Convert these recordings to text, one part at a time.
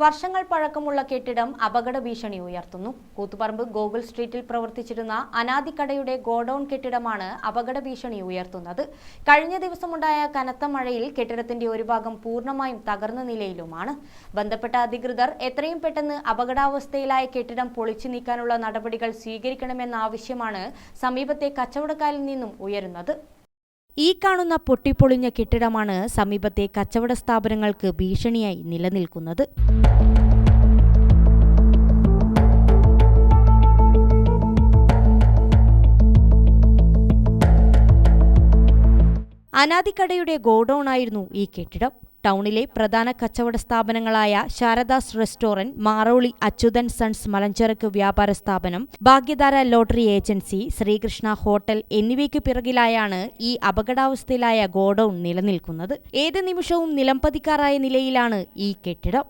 വർഷങ്ങൾ പഴക്കമുള്ള കെട്ടിടം അപകട ഭീഷണി ഉയർത്തുന്നു. കൂത്തുപറമ്പ് ഗോകുൽ സ്ട്രീറ്റിൽ പ്രവർത്തിച്ചിരുന്ന അനാദിക്കടയുടെ ഗോഡൌൺ കെട്ടിടമാണ് അപകട ഭീഷണി ഉയർത്തുന്നത്. കഴിഞ്ഞ ദിവസമുണ്ടായ കനത്ത മഴയിൽ കെട്ടിടത്തിന്റെ ഒരു ഭാഗം പൂർണമായും തകർന്ന നിലയിലുമാണ്. ബന്ധപ്പെട്ട അധികൃതർ എത്രയും പെട്ടെന്ന് അപകടാവസ്ഥയിലായ കെട്ടിടം പൊളിച്ചു നീക്കാനുള്ള നടപടികൾ സ്വീകരിക്കണമെന്ന ആവശ്യമാണ് സമീപത്തെ കച്ചവടക്കാരിൽ നിന്നും ഉയരുന്നത്. ഈ കാണുന്ന പൊട്ടിപ്പൊളിഞ്ഞ കെട്ടിടമാണ് സമീപത്തെ കച്ചവട സ്ഥാപനങ്ങൾക്ക് ഭീഷണിയായി നിലനിൽക്കുന്നത്. അനാദിക്കടയുടെ ഗോഡൌൺ ആയിരുന്നു ഈ കെട്ടിടം. ടൗണിലെ പ്രധാന കച്ചവട സ്ഥാപനങ്ങളായ ശാരദാസ് റെസ്റ്റോറന്റ് മാറോളി അച്യുതൻ സൺസ് മലഞ്ചരക്ക് വ്യാപാര സ്ഥാപനം Bhagyadhara lottery agency Sreekrishna hotel എന്നിവയ്ക്ക് പിറകിലായാണ് ഈ അപകടാവസ്ഥയിലായ ഗോഡൌൺ നിലനിൽക്കുന്നത്. ഏത് നിമിഷവും നിലംപതിക്കാറായ നിലയിലാണ് ഈ കെട്ടിടം.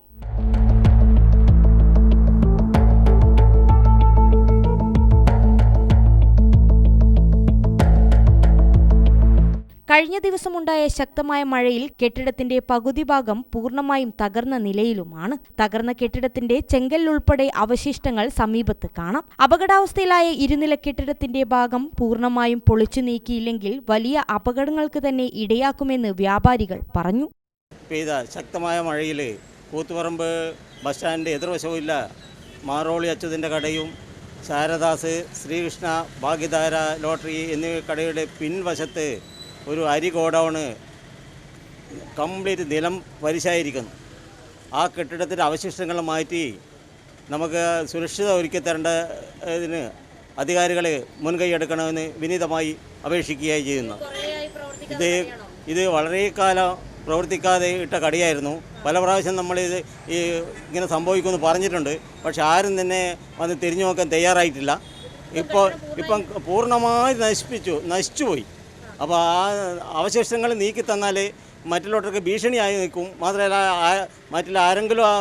കഴിഞ്ഞ ദിവസമുണ്ടായ ശക്തമായ മഴയിൽ കെട്ടിടത്തിന്റെ പകുതി ഭാഗം പൂർണമായും തകർന്ന നിലയിലുമാണ്. തകർന്ന കെട്ടിടത്തിന്റെ ചെങ്കല്ലുൾപ്പെടെ അവശിഷ്ടങ്ങൾ സമീപത്ത് കാണാം. അപകടാവസ്ഥയിലായ ഇരുനില കെട്ടിടത്തിന്റെ ഭാഗം പൂർണമായും പൊളിച്ചു നീക്കിയില്ലെങ്കിൽ വലിയ അപകടങ്ങൾക്ക് തന്നെ ഇടയാക്കുമെന്ന് വ്യാപാരികൾ പറഞ്ഞു. പെയ്ത ശക്തമായ മഴയിൽ കൂത്തുപറമ്പ് ബസ് സ്റ്റാൻഡിന്റെ എതിർവശവുമില്ല മാറോളി അച്യുതന്റെ കടയും ശാരദാസ് ശ്രീകൃഷ്ണ ഭാഗ്യധാര ലോട്ടറി എന്നീ കടയുടെ പിൻവശത്ത് ഒരു അരി ഗോഡൗണ് കംപ്ലീറ്റ് നിലം പരിശായിരിക്കുന്നു ആ കെട്ടിടത്തിന്റെ അവശിഷ്ടങ്ങൾ മാറ്റി നമുക്ക് സുരക്ഷിത ഒരുക്കി തരേണ്ടതിന് അധികാരികൾ മുൻകൈ എടുക്കണമെന്ന് വിനീതമായി അപേക്ഷിക്കുകയായി ചെയ്യുന്നു. ഇത് ഇത് വളരെ കാലം പ്രവർത്തിക്കാതെ ഇട്ട കടിയായിരുന്നു. പല പ്രാവശ്യം നമ്മളിത് ഈ ഇങ്ങനെ സംഭവിക്കുമെന്ന് പറഞ്ഞിട്ടുണ്ട്. പക്ഷെ ആരും തന്നെ വന്ന് തിരിഞ്ഞു നോക്കാൻ തയ്യാറായിട്ടില്ല. ഇപ്പോൾ ഇപ്പം പൂർണമായി നശിപ്പിച്ചു നശിച്ചുപോയി. അപ്പോൾ ആ അവശിഷ്ടങ്ങൾ നീക്കി തന്നാൽ മറ്റുള്ളവർക്ക് ഭീഷണിയായി നിൽക്കും. മാത്രമല്ല മറ്റുള്ള ആരെങ്കിലും ആ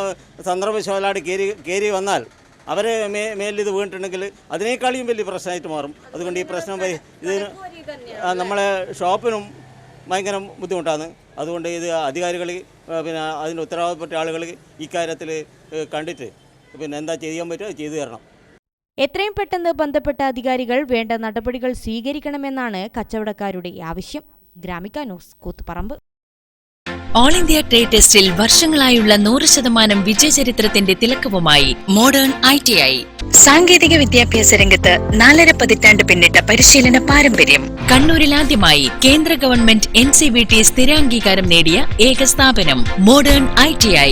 സന്ദർഭശോലാട് കയറി കയറി വന്നാൽ അവരെ മേ മേലിൽ ഇത് വീണിട്ടുണ്ടെങ്കിൽ അതിനേക്കാളിയും വലിയ പ്രശ്നമായിട്ട് മാറും. അതുകൊണ്ട് ഈ പ്രശ്നം ആ, നമ്മളെ ഷോപ്പിനും ഭയങ്കര ബുദ്ധിമുട്ടാണ്. അതുകൊണ്ട് ഇത് അധികാരികൾ പിന്നെ അതിന് ഉത്തരവാദപ്പെട്ട ആളുകൾ ഇക്കാര്യത്തിൽ കണ്ടിട്ട് പിന്നെ എന്താ ചെയ്യാൻ പറ്റുമോ ചെയ്തു തരണം. എത്രയും പെട്ടെന്ന് ബന്ധപ്പെട്ട അധികാരികൾ വേണ്ട നടപടികൾ സ്വീകരിക്കണമെന്നാണ് കച്ചവടക്കാരുടെ ആവശ്യം. Gramika news Koothuparamba. All India trade ടെസ്റ്റിൽ വർഷങ്ങളായുള്ള നൂറ് ശതമാനം വിജയചരിത്രത്തിന്റെ തിലക്കവുമായി മോഡേൺ ഐ ടി ഐ. സാങ്കേതിക വിദ്യാഭ്യാസ രംഗത്ത് നാലര പതിറ്റാണ്ട് പിന്നിട്ട പരിശീലന പാരമ്പര്യം. കണ്ണൂരിൽ ആദ്യമായി കേന്ദ്ര government N C V T സ്ഥിരാംഗീകാരം നേടിയ ഏക സ്ഥാപനം മോഡേൺ ഐ ടി ഐ.